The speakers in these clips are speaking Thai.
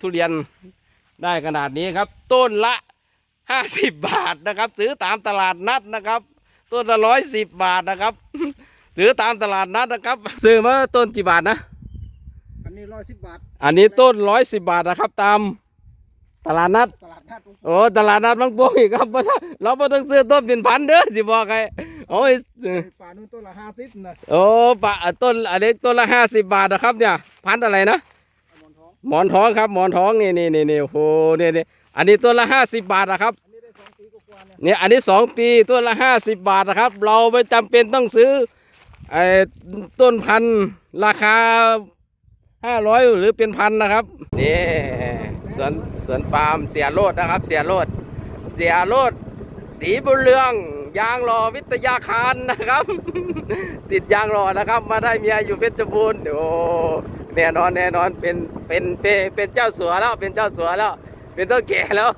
ทุเรียนได้ขนาดนี้ครับ ต้นละห้าสิบบาทนะครับ ซื้อตามตลาดนัดนะครับ ต้นละร้อยสิบบาทนะครับ ซื้อตามตลาดนัดนะครับ ซื้อมาต้นกี่บาทนะ อันนี้ร้อยสิบบาท อันนี้ต้นร้อยสิบบาทนะครับ ตามตลาดนัด ตลาดนัดโอ้ตลาดนัดบางโป่งอีกครับบ่ใช่เราไม่ต้องซื้อต้นเป็นพันเด้อสิบอกไงโอ้ยป่านู้นต้นละห้าสิบนะโอ้ปะต้นอันนี้ต้นละห้าสิบบาทนะครับเนี่ย พันธุ์อะไรนะ หมอนทองหมอนทองครับหมอนทองนี่นี่นี่นี่โอ้โหนี่นี่อันนี้ต้นละห้าสิบบาทนะครับอันนี้ได้สองปีกว่าๆเนี่ยเนี่ยอันนี้สองปีต้นละห้าสิบบาทนะครับ เราไม่จำเป็นต้องซื้อไอ้ต้นพันธุ์ราคาห้าร้อยหรือเป็นพันนะครับนี่สวนสวนปาล์มเสียโรดนะครับ เสียโรดเสียโรดสีบุญเรืองยางรอวิทยาคารนะครับ สิทธิ์ยางรอนะครับ มาได้เมียอยู่เพชรบูรณ์โอ้ แน่นอนแน่นอนเป็นเป็นเป็นเป็นเจ้าสัวแล้วเป็นเจ้าสัวแล้ว เป็นเจ้าแก่แล้ว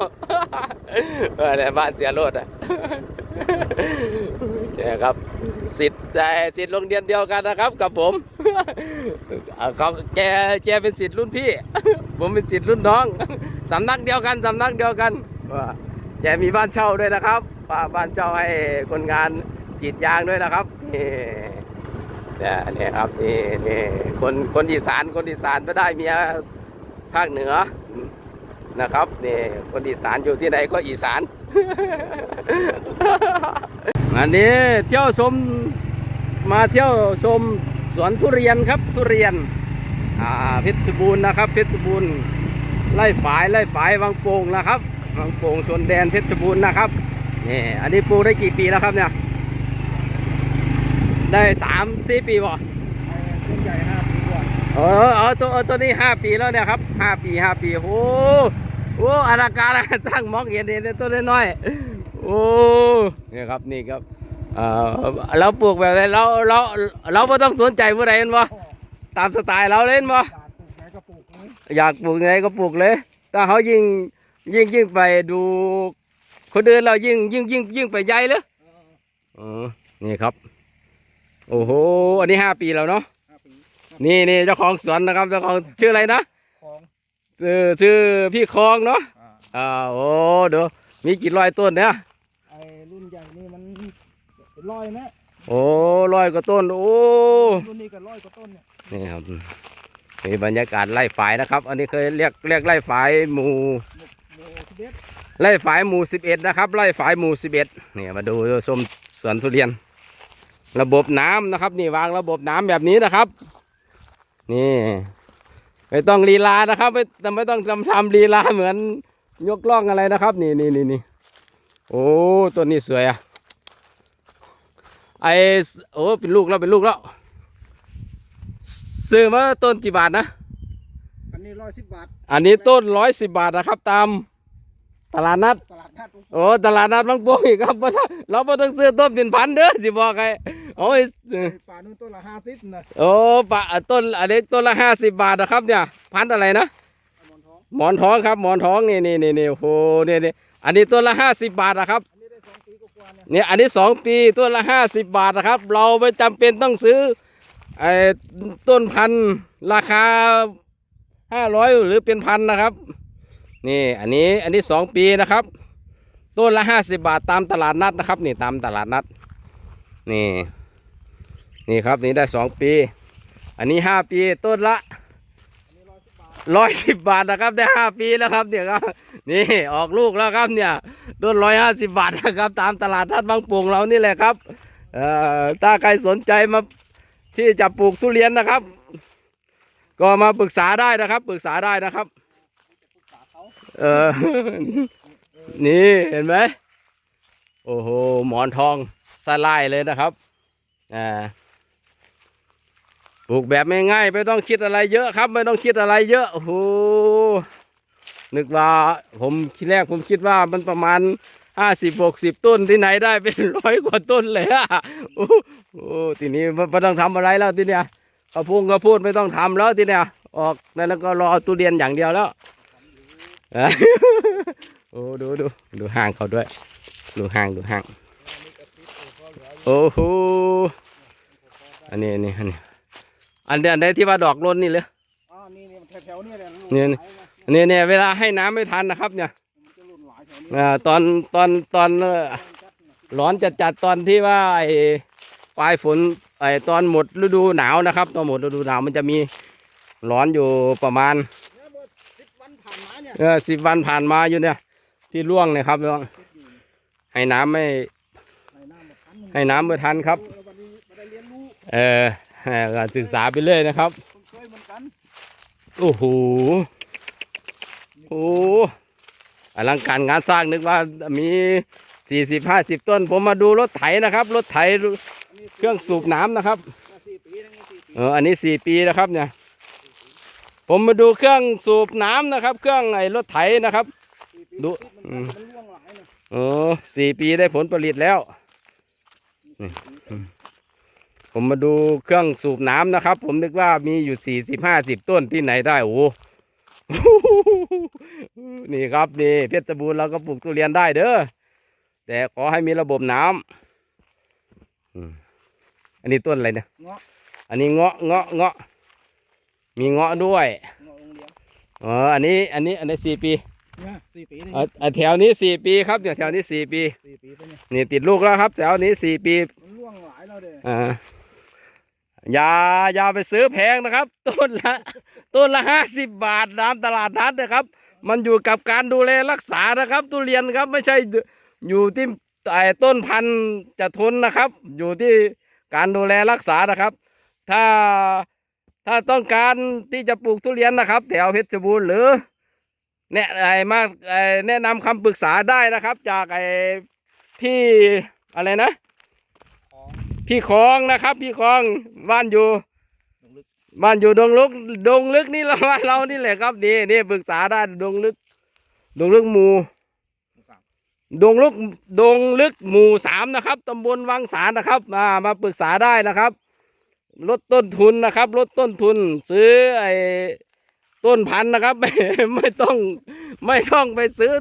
ออในบ้านเสียโรดอะเนี่ยครับสิทธิ์แต่สิทธิ์โรงเรียนเดียวกันนะครับ กับผมเขาแกแกเป็นสิทธิ์รุ่นพี่ ผมเป็นสิทธิ์รุ่นน้องสำนักเดียวกันสำนักเดียวกันว่าแกมีบ้านเช่าด้วยนะครับบ้านบ้านเช่าให้คนงานกรีดยางด้วยนะครับ เนี่ยเนี่ยครับนี่นี่คนคนอีสานคนอีสานไม่ได้เมียภาคเหนือนะครับนี่คนอีสานอยู่ที่ไหนก็อีสานอันนี้เที่ยวชมมาเที่ยวชมสวนทุเรียนครับทุเรียนอ่าเพชรบูรณ์นะครับเพชรบูรณ์ไล่ฝายไล่ฝายวังโป่งนะครับวังโป่งชนแดนเพชรบูรณ์นะครับนี่อันนี้ปลูกได้กี่ปีแล้วครับเนี่ย ได้สามสี่ปีบ่ไอ้ต้นใหญ่ห้าปีกว่าเออเอาตัวเอาตัวนี้ห้าปีแล้วเนี่ยครับห้าปีห้าปีโอ้โหอลังการอะสร้างมองเห็นเห็นตัวน้อยๆโอ้เนี่ยครับนี่ครับเออเราปลูกแบบไหนเราเราเราไม่ต้องสนใจผู้ใดเห็นบ่ตามสไตล์เราเล่นบ่การปลูกไหนก็ปลูกเลยอยากปลูกไงก็ปลูกเลยถ้าเขายิ่งยิ่งยิ่งไปดู คนอื่นเรายิ่งยิ่งยิ่งยิ่งไปใหญ่เลยเอออ๋อนี่ครับ โอ้โห อันนี้ห้าปีแล้วเนาะห้าปีนี่นี่เจ้าของสวนนะครับเจ้าของชื่ออะไรนะของชื่อชื่อพี่คองเนาะอ่าอ่าโอ้เดี๋ยวมีกี่ร้อยต้นเนี่ยไอ้รุ่นใหญ่นี่มันเป็นร้อยนะโอ้ร้อยกว่าต้นโอ้รุ่นนี้ก็ร้อยกว่าต้นเนี่ยนี่ครับนี่บรรยากาศไล่ฝายนะครับ อันนี้เคยเรียกเรียกไล่ฝายหมู่โลสิบเอ็ดไล่ฝายหมู่สิบเอ็ดนะครับไล่ฝายหมู่สิบเอ็ดนี่มาดูชมสวนทุเรียน ระบบน้ำนะครับ นี่วางระบบน้ำแบบนี้นะครับ นี่ไม่ต้องลีลานะครับ ไม่ไม่ต้องทำทำลีลาเหมือนยกล่องอะไรนะครับ นี่นี่นี่นี่โอ้ต้นนี้สวยอะไอโอ้เป็นลูกแล้วเป็นลูกแล้วซื้อมาต้นกี่บาทนะ อันนี้ร้อยสิบบาท อันนี้ต้นร้อยสิบบาทนะครับ ตาม ตลาดนัด ตลาดนัดโอ้ตลาดนัดบางโป่งอีกครับบ่ใช่เราไม่ต้องซื้อต้นเป็นพันเด้อสิบอกไงโอ้ยไอ้ป่านู้นต้นละห้าสิบนะโอ้ปะต้นอันนี้ต้นละห้าสิบบาทนะครับเนี่ย พันธุ์อะไรนะไอ้หมอนทองหมอนทองครับหมอนทองนี่นี่นี่นี่โอ้โหนี่นี่อันนี้ต้นละห้าสิบบาทนะครับอันนี้ได้สองปีกว่าๆเนี่ยเนี่ยอันนี้สองปีต้นละห้าสิบบาทนะครับ เราไม่จำเป็นต้องซื้อไอ้ต้นพันธุ์ราคาห้าร้อยหรือเป็นพันนะครับ นี่อันนี้อันนี้สองปีนะครับ ต้นละห้าสิบบาทตามตลาดนัดนะครับ นี่ตามตลาดนัด นี่ นี่ครับนี่ได้สองปี อันนี้ห้าปีต้นละร้อยสิบบาทนะครับได้ห้าปีแล้วครับเนี่ยครับนี่ออกลูกแล้วครับเนี่ยต้นร้อยห้าสิบบาทนะครับ ตามตลาดนัดบางปูงเรานี่แหละครับเอ่อถ้าใครสนใจมาที่จะปลูกทุเรียนนะครับ ก็มาปรึกษาได้นะครับ ปรึกษาได้นะครับ เออ นี่เห็นไหม โอ้โห หมอนทองสลายเลยนะครับ อ่า ปลูกแบบง่ายๆ ไม่ต้องคิดอะไรเยอะครับ ไม่ต้องคิดอะไรเยอะ โอ้โห นึกว่าผมทีแรกผมคิดว่ามันประมาณห้าสิบหกสิบต้นที่ไหนได้เป็นร้อยกว่าต้นเลยอะโอ้โหทีนี้ไม่ต้องทำอะไรแล้วทีเนี้ยกระพุ้งกระพูดไม่ต้องทำแล้วทีเนี้ยออกแล้วก็รอตุเรียนอย่างเดียวแล้ว โอ้ดูดูดูห่างเขาด้วย ดูห่างดูห่างโอ้โหอันนี้อันนี้อันนี้อันเดียอันใดที่ว่าดอกล้นนี่เลยอ๋อนี่นี่แถวๆนี่แหละลูกเนี่ยเนี่ยเนี่ยเวลาให้น้ำไม่ทันนะครับ เนี่ยตอนตอนตอนร้อนจัดจัดตอนที่ว่าไอ้ปลายฝนไอ้ตอนหมดฤดูหนาวนะครับตอนหมดฤดูหนาวมันจะมีร้อนอยู่ประมาณ เนี่ยเออสิบวันผ่านมาอยู่เนี่ย ที่ร่วงเนี่ยครับร่วงให้น้ำไม่ให้น้ำมาพันหนึ่งให้น้ำไม่ทันครับ เอองานศึกษาไปเรื่อยนะครับโอ้โหโอ้โหอลังการงานสร้างนึกว่ามีสี่สิบห้าสิบต้น ผมมาดูรถไถนะครับ รถไถเครื่องสูบน้ำนะครับเอออันนี้สี่ปีนะครับเนี่ย ผมมาดูเครื่องสูบน้ำนะครับ เครื่องไอ้รถไถนะครับสี่ปีดูติดอืมันมมันร่วงหลายนะโอ้สี่ปีได้ผลผลิตแล้วสี่ปีผมมาดูเครื่องสูบน้ำนะครับ ผมนึกว่ามีอยู่สี่สิบห้าสิบต้นที่ไหนได้โอ้โหนี่ครับนี่เพชรบูรณ์เราก็ปลูกทุเรียนได้เด้อแต่ขอให้มีระบบน้ำอืมอันนี้ต้นอะไรเนี่ยเงาะอันนี้เงาะเงาะเงาะ มีเงาะด้วยเงาะโรงเรียนอ๋ออันนี้อันนี้อันนี้สี่ปีเนี่ยสี่ปีนี่เอ่อเอ่อแถวนี้สี่ปีครับเนี่ยแถวนี้สี่ปีสี่ปีไปเนี่ยนี่ติดลูกแล้วครับแถวนี้สี่ปีมันร่วงหลายแล้วเด้ออ่าอย่าอย่าไปซื้อแพงนะครับ ต้นละต้นละห้าสิบบาทตามตลาดนัดนะครับ มันอยู่กับการดูแลรักษานะครับทุเรียนครับไม่ใช่อยู่ที่ไอ้ต้นพันธุ์จะทนนะครับ อยู่ที่การดูแลรักษานะครับ ถ้า ถ้าต้องการที่จะปลูกทุเรียนนะครับ แถวเพชรบูรณ์หรือแนะไอ้มาไอ้แนะนำคำปรึกษาได้นะครับ จากไอ้พี่อะไรนะ พี่คองนะครับ พี่คองบ้านอยู่บ้านอยู่ดงลึกดงลึกนี่เราบ้าเรานี่แหละครับนี่นี่ปรึกษาได้ดงลึก ดงลึกหมู่ดงลึกดงลึกหมู่สามนะครับตำบลวังสารนะครับมามาปรึกษาได้นะครับ ลดต้นทุนนะครับ ลดต้นทุน ซื้อไอ้ต้นพันธุ์นะครับ ไม่ไม่ต้องไม่ต้องไปซื้อ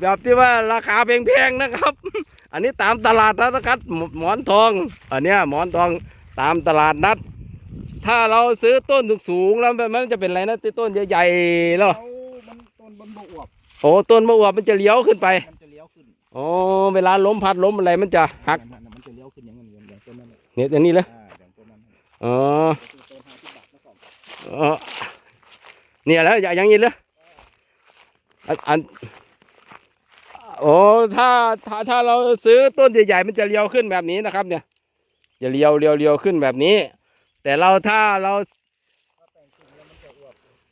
แบบที่ว่าราคาแพงๆนะครับ อันนี้ตามตลาดนัดนะครับ หมหมอนทอง อันเนี้ยหมอนทองตามตลาดนัด ถ้าเราซื้อต้นสูงๆแล้วมันจะเป็นอะไรนะที่ต้นใหญ่ๆแล้วเอามันต้นบนบกอวบโอ้ต้นมะอวบมันจะเลี้ยวขึ้นไปมันจะเลี้ยวขึ้นอ๋อเวลาล้มพัดล้มอะไรมันจะหักมันมันจะเลี้ยวขึ้นอย่างนั้นอย่างอย่างต้นนั้นน่ะเนี่ยอย่างนี้เลย อ๋ออ๋อเนี่ยแล้วอย่าอย่างนี้เลยอันอันโอ้ถ้าถ้าถ้าเราซื้อต้นใหญ่ๆมันจะเลียวขึ้นแบบนี้นะครับ เนี่ย จะเลียวเลียวเลียวขึ้นแบบนี้ แต่เราถ้าเรา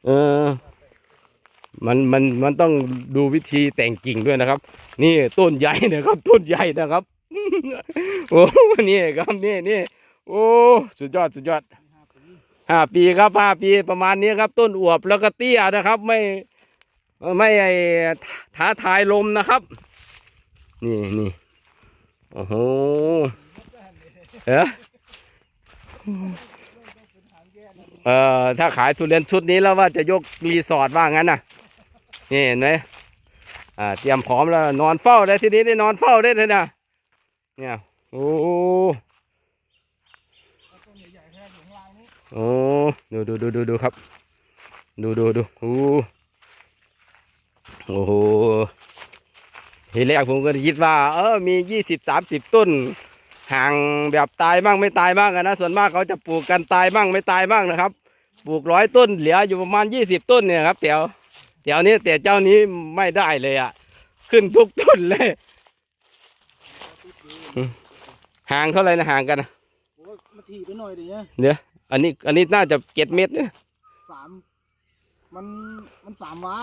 เออมันมันมันต้องดูวิธีแต่งกิ่งด้วยนะครับ นี่ต้นใหญ่นะครับ ต้นใหญ่นะครับ โอ้นี่ครับนี่นี่ โอ้สุดยอดสุดยอดห้าปีครับห้าปีประมาณนี้ครับ ต้นอวบแล้วก็เตี้ยนะครับ ไม่ไม่ไอท้าทายลมนะครับ นี่นี่โอ้โหเออเออถ้าขายทุเรียนชุดนี้แล้วว่าจะยกรีสอร์ทว่างั้นน่ะ นี่เห็นไหมอ่าเตรียมพร้อมแล้วนอนเฝ้าได้ทีนี้ได้นอนเฝ้าได้เลยนะเนี่ยโอ้ ต้นใหญ่ๆแค่อยู่ข้างล่างนี้ โอ้ดูดูดูดูดูครับ ดูดูดูโอ้โอ้โหทีแรกผมก็คิดว่า เออมียี่สิบสามสิบต้นห่างแบบตายบ้างไม่ตายบ้างอะนะส่วนมากเขาจะปลูกกันตายบ้างไม่ตายบ้างนะครับ ปลูกร้อยต้นเหลืออยู่ประมาณยี่สิบต้นเนี่ยครับแถวแถวนี้แต่เจ้านี้ไม่ได้เลยอะ ขึ้นทุกต้นเลยอืมห่างเท่าไหร่นะห่างกันนะโอ้ยมาถีบไปหน่อยดิเนี่ยเดี๋ยว อันนี้อันนี้น่าจะเจ็ดเมตรนะสามมันมันสามวา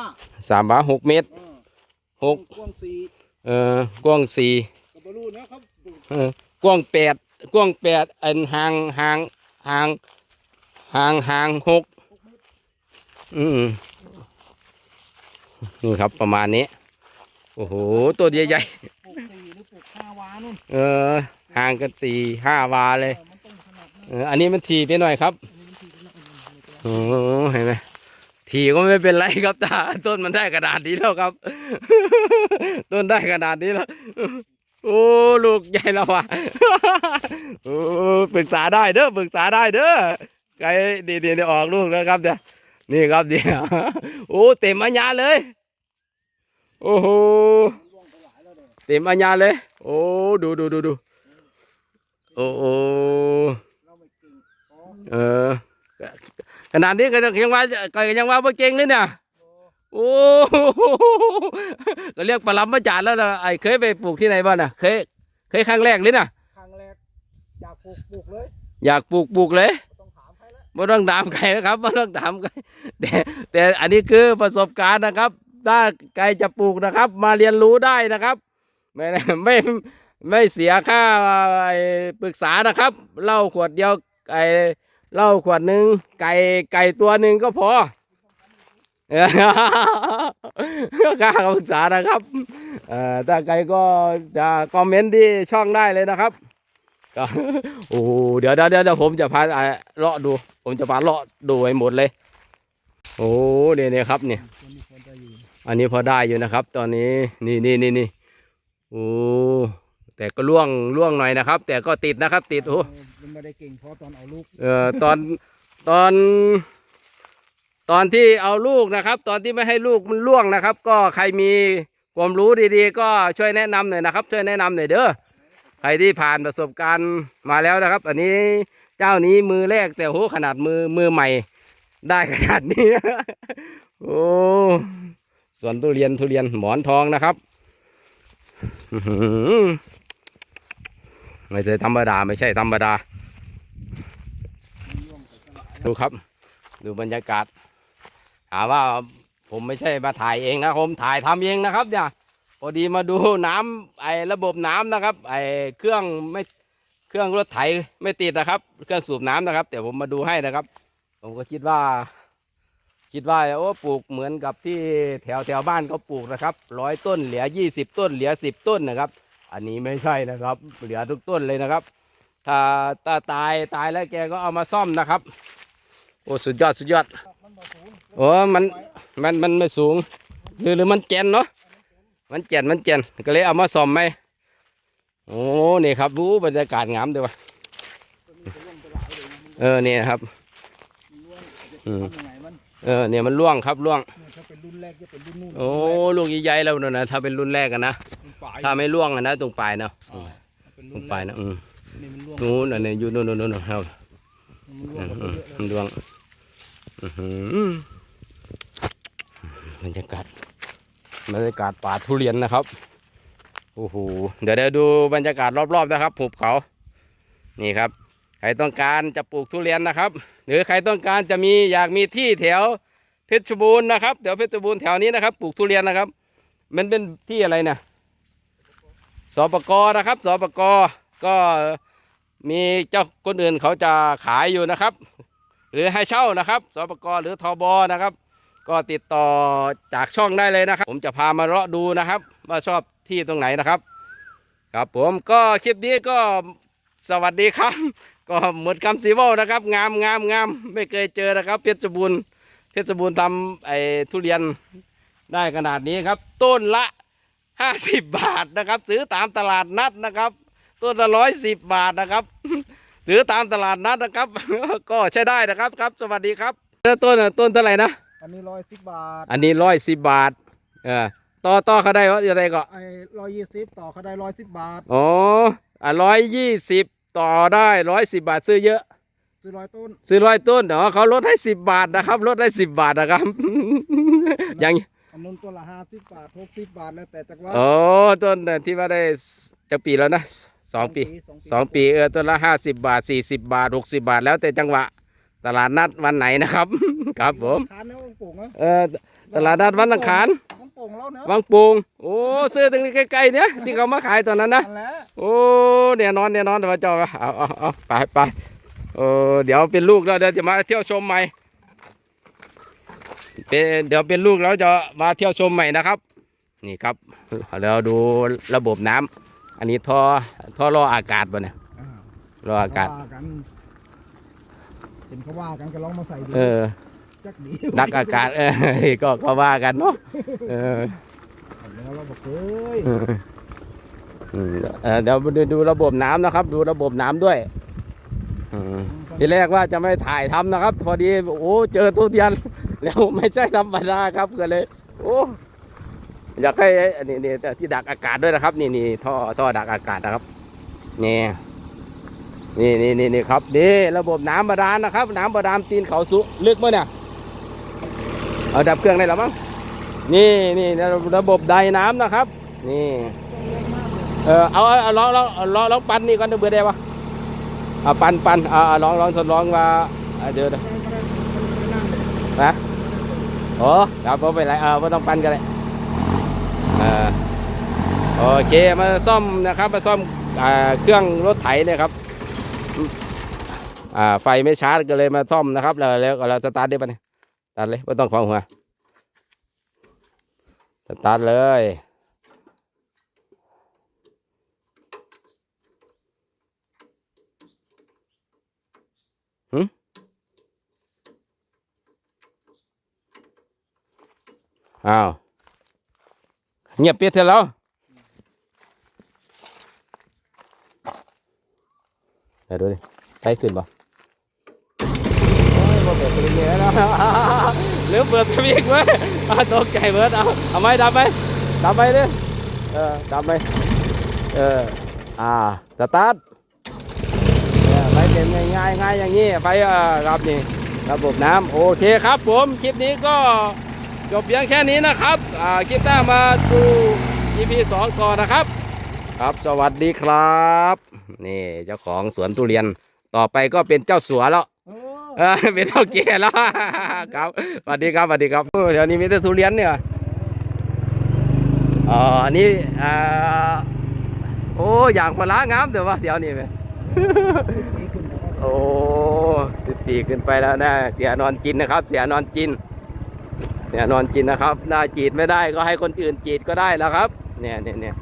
สามบาหกเมตรเออหกกว้างสี่เอ่อกว้างสี่กับบรูนะครับเออกว้างแปดกว้างแปดอันห่างห่างห่างห่างห่างหกอืมนี่ครับประมาณนี้ โอ้โห ตัวใหญ่ปลูกสี่หรือปลูกห้าวานู่นๆเออห่างกันสี่ห้าวาเลย เออมันต้ อันนี้มันทีไปหน่อยครับโอ้เห็นไหมทีก็ไม่เป็นไรครับตาต้นมันได้กระดาษนี้แล้วครับ ต้นได้กระดาษนี้แล้วโอ้ลูกใหญ่แล้วว่ะโอ้ปรึกษาได้เด้อปรึกษาได้เด้อไก่ดีดีๆออกลูกแล้วครับเดี๋ยวนี่ครับเดี๋ยวโอ้เต็มอัญญาเลย โอ้โหเต็มอัญญาเลย โอ้ดูดูดูดูโอ้โอ๋อ เออ ขนาดนี้ก็ยังว่าก็ยังว่าบ่เก่งเลยเนี่ยโอ้โหก็เรียกปลาลำมาจานแล้วนะไอ้เคยไปปลูกที่ไหนบ้างน่ะ เคย เคยครั้งแรกเลยน่ะ ครั้งแรก อยากปลูกปลูกเลย อยากปลูกปลูกเลยไม่ต้องถามใครแล้วไม่ต้องถามใครนะครับไม่ต้องถามใครแต่แต่อันนี้คือประสบการณ์นะครับ ถ้าใครจะปลูกนะครับ มาเรียนรู้ได้นะครับ ไม่ไม่ไม่เสียค่าไอ้ปรึกษานะครับเหล้าขวดเดียว ไอ้เหล้าขวดหนึ่งไก่ไก่ตัวหนึ่งก็พอเออค่าปรึกษานะครับเอ่อถ้าใครก็จะคอมเมนต์ที่ช่องได้เลยนะครับโอ้โหเดี๋ยวเดี๋ยวเดี๋ยวผมจะพาอ่าเลาะดู ผมจะพาเลาะดูให้หมดเลย โอ้เนี่ยเนี่ยครับเนี่ยอันนี้พอได้อยู่นะครับ ตอนนี้นี่นี่นี่นี่โอ้ แต่ก็ล่วงล่วงหน่อยนะครับ แต่ก็ติดนะครับ ติดโอ้มันไม่ได้เก่งเพราะตอนเอาลูกเอ่อตอนตอน ตอนที่เอาลูกนะครับ ตอนที่ไม่ให้ลูกมันล่วงนะครับ ก็ใครมีความรู้ดีๆ ก็ช่วยแนะนำหน่อยนะครับ ช่วยแนะนำหน่อยเด้อใครที่ผ่านประสบการณ์มาแล้วนะครับ อันนี้เจ้านี้มือแรกแต่โหขนาดมือมือใหม่ ได้ขนาดนี้โอ้สวนทุเรียนทุเรียนหมอนทองนะครับอื้อหือ ไม่ใช่ธรรมดาไม่ใช่ธรรมดา ดูครับ ดูบรรยากาศหามว่าผมไม่ใช่มาถ่ายเองนะผมถ่ายทำเองนะครับเนี่ยพอดีมาดูน้ำไอ้ระบบน้ำนะครับ ไอ้เครื่องไม่เครื่องรถไถไม่ติดนะครับ เครื่องสูบน้ำนะครับ แต่ผมมาดูให้นะครับ ผมก็คิดว่า คิดว่าโอ้ปลูกเหมือนกับที่แถวแถวบ้านเขาปลูกนะครับร้อยต้นเหลือยี่สิบต้นเหลือสิบต้นนะครับ อันนี้ไม่ใช่นะครับ เหลือทุกต้นเลยนะครับ ถ้าถ้าตายตายแล้วแกก็เอามาซ่อมนะครับ โอ้สุดยอดสุดยอดมันบ่สูงโอ้มันมันมันไม่สูงหรือหรือมันแกนเนาะมันแกนมันแกนก็เลยเอามาซ่อมไหมโอ้นี่ครับรู้บรรยากาศงามด้วยวะตัวนี้จะล่วงไปหลายเลยนะมันเออนี่นะครับล่วงจะอืมทำยังไงมันเออเนี่ยมันล่วงครับล่วงเนี่ยถ้าเป็นรุ่นแรกจะเป็นรุ่นนู่นโอ้ลูกใหญ่ๆแล้วนะถ้าเป็นรุ่นแรกกันนะรุ่นปลาย ถ้าไม่ล่วงอะนะตรงปลายเนาะอ่าเป็นตรรุ่งนปลายนะอืมนี่มันล่วงนู้นอันนี้อยู่นู้นนู้นนู้นครับมันล่วอืงมหมดอืมเยอะเลยมันล่วงอื้อหือบรรยากาศบรรยากาศป่าทุเรียนนะครับโอ้โหเดี๋ยวเดี๋ยวดูบรรยากาศรอบๆนะครับหุบเขา นี่ครับ ใครต้องการจะปลูกทุเรียนนะครับ หรือใครต้องการจะมีอยากมีที่แถวเพชรบูรณ์นะครับเดี๋ยวเพชรบูรณ์แถวนี้นะครับ ปลูกทุเรียนนะครับ มันเป็นที่อะไรเนี่ย สปกนะครับสปกก็มีเจ้าคนอื่นเขาจะขายอยู่นะครับ หรือให้เช่านะครับสปกหรือทบนะครับ ก็ติดต่อจากช่องได้เลยนะครับ ผมจะพามาเลาะดูนะครับว่าชอบที่ตรงไหนนะครับ ครับผมก็คลิปนี้ก็สวัสดีครับ ก็หมดคำสีว่านะครับ งามงามงามไม่เคยเจอนะครับ เพชรบูรณ์เพชรบูรณ์ทำไอ้ทุเรียนได้ขนาดนี้ครับ ต้นละ ห้าสิบบาทนะครับ ซื้อตามตลาดนัดนะครับ ต้นละร้อยสิบบาทนะครับ ซื้อตามตลาดนัดนะครับ ก็ใช้ได้นะครับครับ สวัสดีครับต้นน่ะต้นเท่าไหร่นะอันนี้ร้อยสิบบาท อันนี้ร้อยสิบบาทเออต่อต่อเขาได้ว่าอะไรก็ไอ้ร้อยยี่สิบต่อเขาได้ร้อยสิบบาทอ๋ออะร้อยยี่สิบต่อได้ร้อยสิบบาทซื้อเยอะซื้อร้อยต้นซื้อร้อยต้นเดี๋ยวเขาลดให้สิบบาทนะครับลดให้สิบบาทนะครับ อย่างอั นนู้นต้นละห้าสิบบาทหกสิบบาทแล้วแต่จักว่าโอ้ต้นที่ว่าได้จะปีแล้วนะสองปีสองปีเออต้นละห้าสิบบาทสี่สิบบาทหกสิบบาท แล้วแต่จังหวะ ตลาดนัดวันไหนนะครับ ครับผมขานแล้ววังโป่งนะเออตลาดนัดวันอังคารวังโป่งแล้วเนอะวังปูงโอ้ซื้อตรงนี้ใกล้ๆเนี้ยที่เขามาขายตอนนั้นนะนั่นแหละโอ้เนี่ยนอนเนี่ยนอนเดี๋ยวมาเจอเอาเอาเอาไปไปเออเดี๋ยวเป็นลูกแล้วเดี๋ยวจะมาเที่ยวชมใหม่ เป็นเดี๋ยวเป็นลูกแล้วจะมาเที่ยวชมใหม่นะครับ นี่ครับเราดูระบบน้ำอันนี้ท่อท่อรออากาศบ่เนี่ยอ่ารออากาศว่กันเห็นเขาว่ากันก็ลองมาใส่ดูเออจักดีนักอากาศเออก็ก็ว่ากันเนาะเออแล้วเราบอกเฮ้ยเอออืมเออเดี๋ยวดูดูระบบน้ำนะครับ ดูระบบน้ำด้วยอืมทีแรกว่าจะไม่ถ่ายทำนะครับ พอดีโอ้เจอทุเรียน แล้วไม่ใช่ธรรมดาครับก็เลย โอ้อยากให้อันนี้นี่ที่ดักอากาศด้วยนะครับ นี่นี่ท่อท่อดักอากาศนะครับนี่นี่นี่นี่นี่ครับนี่ระบบน้ำบาดาลนะครับ น้ำบาดาลตีนเขาสุลึกมั้ยเนี่ยเอาดับเครื่องได้แล้วมั้งนี่นี่ระบบไดน้ำนะครับ นี่เออเอาเอาเอาลองลองเอลองลองปั่นนี่ก่อนเดี๋ยวเบื่อได้ปะเอาปั่นปั่นอาเอาลองลองทดลองว่าเดี๋ยวนะ โอ้ครับไม่เป็นไรเออไม่ต้องปั่นกันเลยโอเคมาซ่อมนะครับมาซ่อมอ่าเครื่องรถไถเนี่ยครับอ่าไฟไม่ชาร์จก็เลยมาซ่อมนะครับ แล้วแล้วเราสตาร์ทได้ปะเนี่ยตัดเลยไม่ต้องของหัวสตาร์ทเลย อ้าวเงียบเปียเสร็จแล้วไปดูดิไปขึ้นป่ะโอ้ยบ่เปิดตช์เลยนะหรือเปิดสวิตช์ไว้อะตกใจเบิดเอาเอาไหมดับไหมดับไหมดิเออดับไหมเอออ่าสตาร์ทเนี่ยไปเป็นง่ายง่ายอย่างนี้ไปอ่าครับนี่ระบบน้ำโอเคครับผม คลิปนี้ก็ จบเพียงแค่นี้นะครับอ่าคลิปหน้ามาดู EP 2ก่อนนะครับ ครับสวัสดีครับ นี่เจ้าของสวนทุเรียนต่อไปก็เป็นเจ้าสัวแล้วโอ้เออเป็นเท่าแก่แล้วครับสวัสดีครับสวัสดีครับโอ้เดี๋ยวนี้มีแต่ทุเรียนเนี่ยอ๋ออันนี้อ่าโอ้อย่างพลางามเดี๋ยวว่าเดี๋ยวนี้ไหมดีขึ้นแล้วโอ้สิบปีขึ้นไปแล้วนะ เสียนอนกินนะครับ เสียนอนกิน เสียนอนกินนะครับน่าจีดไม่ได้ก็ให้คนอื่นจีดก็ได้แล้วครับ เนี่ยเนี่ยเนี่ย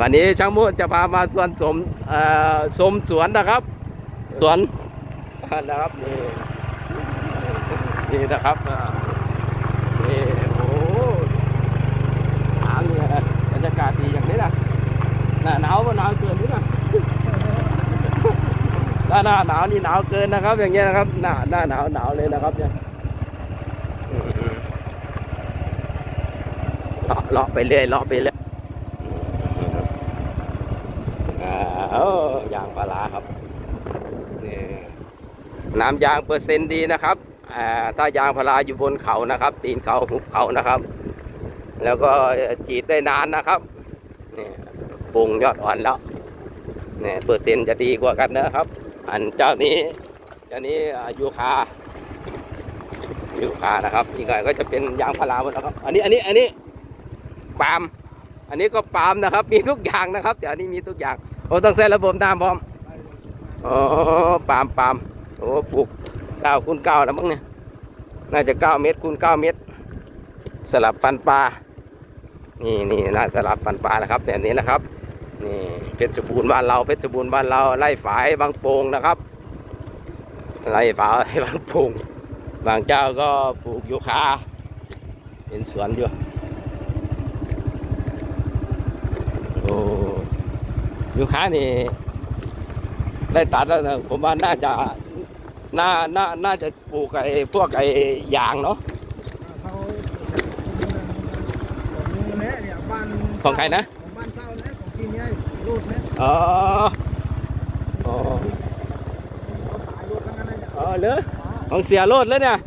วันนี้ช่างมูดจะพามาสวนสมเอ่อชมสวนนะครับ สวนนะครับนี่นี่นะครับนี่โอ้หางเนี่ยบรรยากาศดีอย่างนี้นะหน้าหนาวก็หนาวเกินนี่นะถ้าหน้าหนาวนี่หนาวเกินนะครับ อย่างเงี้ยนะครับ หน้าหน้าหนาวหนาวเลยนะครับเนี่ยอืม เลาะเลาะไปเรื่อยเลาะไปเรื่อยอ่าเออยางปลาร้าครับนี่น้ำยางเปอร์เซ็นต์ดีนะครับอ่าถ้ายางพาราอยู่บนเขานะครับ ตีนเขาหุบเขานะครับ แล้วก็จีดได้นานนะครับนี่ปรุงยอดอ่อนแล้วเนี่ยเปอร์เซ็นต์จะดีกว่ากันนะครับ อันเจ้านี้เจ้านี้อ่ายูคายูคานะครับอีกหน่อยก็จะเป็นยางพาราหมดแล้วครับ อันนี้อันนี้อันนี้ ปาล์มอันนี้ก็ปาล์มนะครับ มีทุกอย่างนะครับเดี๋ยวนี้มีทุกอย่างโอ้ต้องใส่ระบบน้ำพร้อมอ๋อปาล์มปาล์มโอ้ปลูกเก้าคูณเก้าแล้วมั้งเนี่ยน่าจะเก้าเมตรคูณเก้าเมตร สลับฟันปลานี่นี่น่าสลับฟันปลานะครับแบบนี้นะครับนี่เพชรบูรณ์บ้านเราเพชรบูรณ์บ้านเราไล่ฝายบางโป่งนะครับไล่ฝายบางโป่งบางเจ้าก็ปลูกยูคาเป็นสวนอยู่โอ้ ยูคานี่ ได้ตัดแล้วนะผมว่าน่าจะน่าน่าน่าจะปลูกไอ้พวกไอ้ยางเนาะเขาของแม่เนี่ยบ้านของใครนะของบ้านเศร้านะของพี่เนี่ยรูดนะอ๋ออ๋อเขาขายรูดทั้งนั้นเลยเนี่ยอ๋อเหรอของเสียโลดแล้วเนี่ย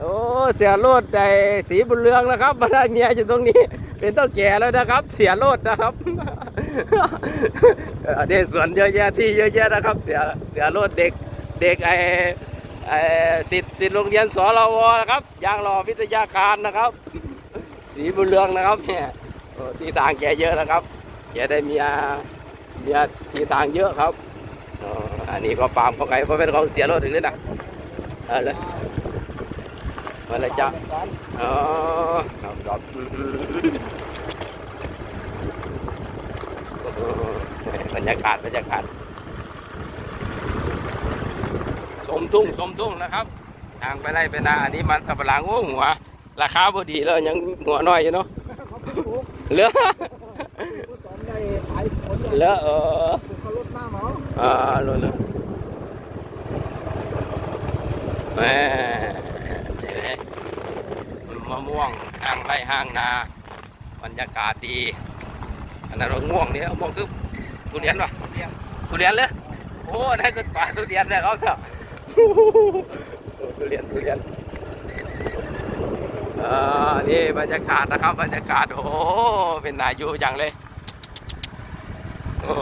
โอ้เสียโลดไอ้สีบุญเรืองนะครับมาได้เมียอยู่ตรงนี้ เป็นเต้าแก่แล้วนะครับ เสียโลดนะครับ เออด็กสวนเยอะแยะที่เยอะแยะนะครับ เสียเสียโลดเด็กเด็กไอ้ไอ้สิทธิ์สิทธิ์โรงเรียนสรวนะครับยางรอวิทยาคารนะครับ สีบุญเรืองนะครับเนี่ยที่ต่างแกเยอะนะครับแกได้เมียเมียที่ต่างเยอะครับอันนี้ก็ปาล์มของเพราะเป็นของเสียโลดถึงนี่นะเอาเลยมาเลยจ้ะอ๋อครับครับอืม บรรยากาศบรรยากาศชมทุ่งชมทุ่งนะครับ ทางไปไล่ไปนาอันนี้มันสับปะหลังโอ้หัว ราคาพอดีแล้วยังหัวน้อยอยู่เนาะเขาปลูกเหลือผู้สอนได้ขายผลเหลือเออเขาลดหน้าหมออ่าเหลือเหลือแหมมะม่วงห้างไร่ห้างนา บรรยากาศดีอันนั้นมะม่วงเนี่ยมะม่วงคือ ทุเรียนปะทุเรียนเลยโอ้ได้ก็ป่าทุเรียนเลยเขาเถอะทุเรียนทุเรียนเออนี่บรรยากาศนะครับบรรยากาศโอ้โหเป็นนาอยู่อย่างเลยโอ้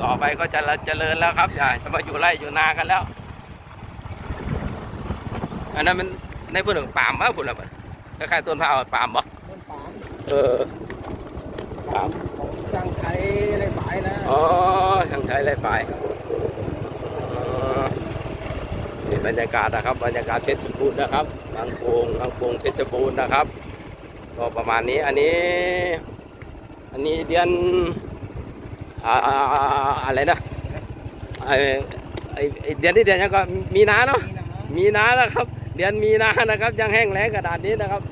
ต่อไปก็จะเจริญแล้วครับอย่าจะมาอยู่ไร่อยู่นากันแล้ว อันนั้นมันในพูดถึงปาล์มป่ะพูดอะไรคล้ายๆต้นพร้าวปาล์มบ่ต้นปาล์มเออปาล์มของจัง ไทยในฝ่ายนะอ๋อทางไทยไรฝ่ายอ๋อนี่บรรยากาศนะครับ บรรยากาศเพชรบูรณ์นะครับบางโปงบางโปงเพชรบูรณ์นะครับ ก็ประมาณนี้อันนี้ อันนี้เดือนอ่าอ่าอ่าอะไรนะไอไอ้ไอเดือนที่เดือนยังก็มีนาเนาะมีนะมีนาแล้วครับ เดือนมีนานะครับ ยังแห้งแล้งกระดาษนี้นะครับ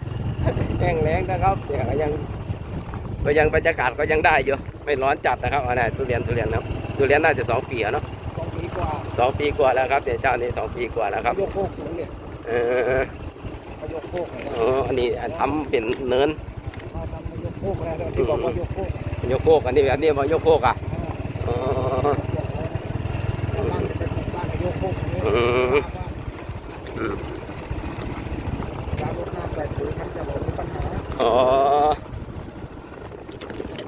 แห้งแล้งนะครับแต่ก็ยัง ก็ยังบรรยากาศก็ยังได้อยู่ไม่ร้อนจัดนะครับอันนี้ทุเรียนทุเรียนนะครับทุเรียนน่าจะสองปีอะเนาะสองปีกว่าสองปีกว่าแล้วครับเดี๋ยวเจ้านี้สองปีกว่าแล้วครับยกโคกสูงเนี่ยเออเขายกโคกเนี่ยอ๋ออันนี้ทำเป็นเนินเขาทำมายกโคกอะไรที่บอกว่ายกโคกยกโคกอันนี้แบบนี้มายกโคกอะอ๋อบ้านเป็นบ้านยกโคกนี้อืมอืมการรดน้ำใส่ปุ๋ยมันจะบอกมีปัญหาอ๋อ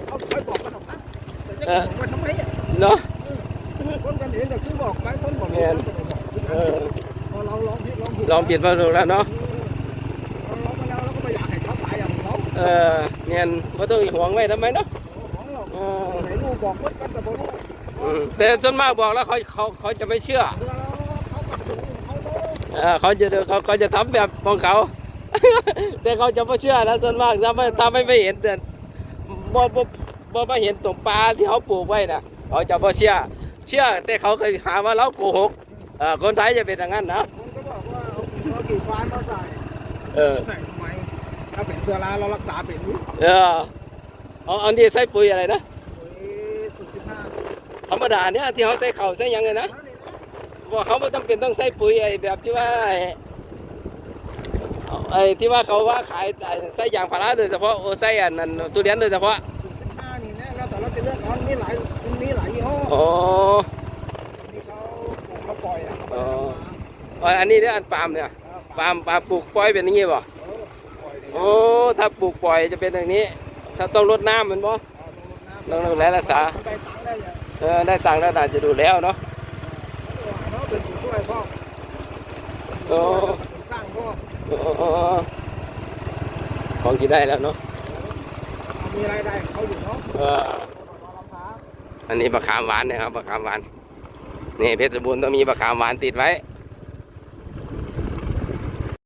เขาเคยบอกกันหรอกนะ แต่จะบอกว่าทำไมอะเนาะคนกันเห็นแต่คือบอกไปคนบอกไม่ต้องบอกเออพอเราลองผิดลองถูกลองเปลี่ยนมาดูแล้วเนาะเราลองไปแล้วเราก็ไม่อยากให้เขาตายอย่างเขาเออเนียนไม่ต้องห่วงไว้ทำไมเนาะของเราเออไหนลูกบอกว่ากันแต่บ่รู้อืมแต่ส่วนมากบอกแล้วเขาเขาเขาจะไม่เชื่อเวลาเขาก็รู้เขารู้เออเขาจะเขาเขาจะทำแบบของเขา แต่เขาจะไม่เชื่อนะส่วนมากถ้าไม่ถ้าไม่ไม่เห็นแต่บ่บ่ บ่มาเห็นตรงปลาที่เขาปลูกไว้นะเขาจะไม่เชื่อเชื่อแต่เขาเคยหาว่าเราโกหกเออคนไทยจะเป็นอย่างนั้นนะผมก็บอกว่าเอาเอากี่ฟานมาใส่เออใส่ทำไมถ้าเป็นเชื้อราเรารักษาเป็นอยู่เออเอาอันนี้ใส่ปุ๋ยอะไรนะเอ้สุดสิบห้าธรรมดาเนี่ยที่เขาใส่เข่าวใส่หยังไงนะว่าเขาไม่ต้องเป็นต้องใส่ปุ๋ยไอ้แบบที่ว่าไอ้ไอ้ที่ว่าเขาว่าขายไอ้ใส่ยางพาราโดยเฉพาะโอใส่อันนั้นทุเรียนโดยเฉพาะสุดสิบห้า นี่แน่แล้วแต่เราจะเลือกเอามีหลายมันมีหลายยี่ห้ออ๋อที่เขาปลูกเขาปล่อยอะอ๋ออ๋ออันนี้เนี่ยอันปาล์มเนี่ยปาล์มปาล์มปลูกปล่อยเป็นอย่างงี้ป่ะปล่อยเลยโอ้ถ้าปลูกปล่อยจะเป็นอย่างนี้ ถ้าต้องรดน้ำมันบ่เอาต้องรดน้ำต้องดูแลรักษาได้ตังค์ได้ยังเออได้ตังค์แล้วน่าจะดูแล้วเนาะเนาะเป็นผู้ช่วยพ่อโอ้เป็นสร้างพ่ออ๋อของกินได้แล้วเนาะเอามีรายได้ของเขาอยู่เนาะเอันนี้มะขามหวานนะครับมะขามหวานนี่เพชรบูรณ์ต้องมีมะขามหวานติดไว้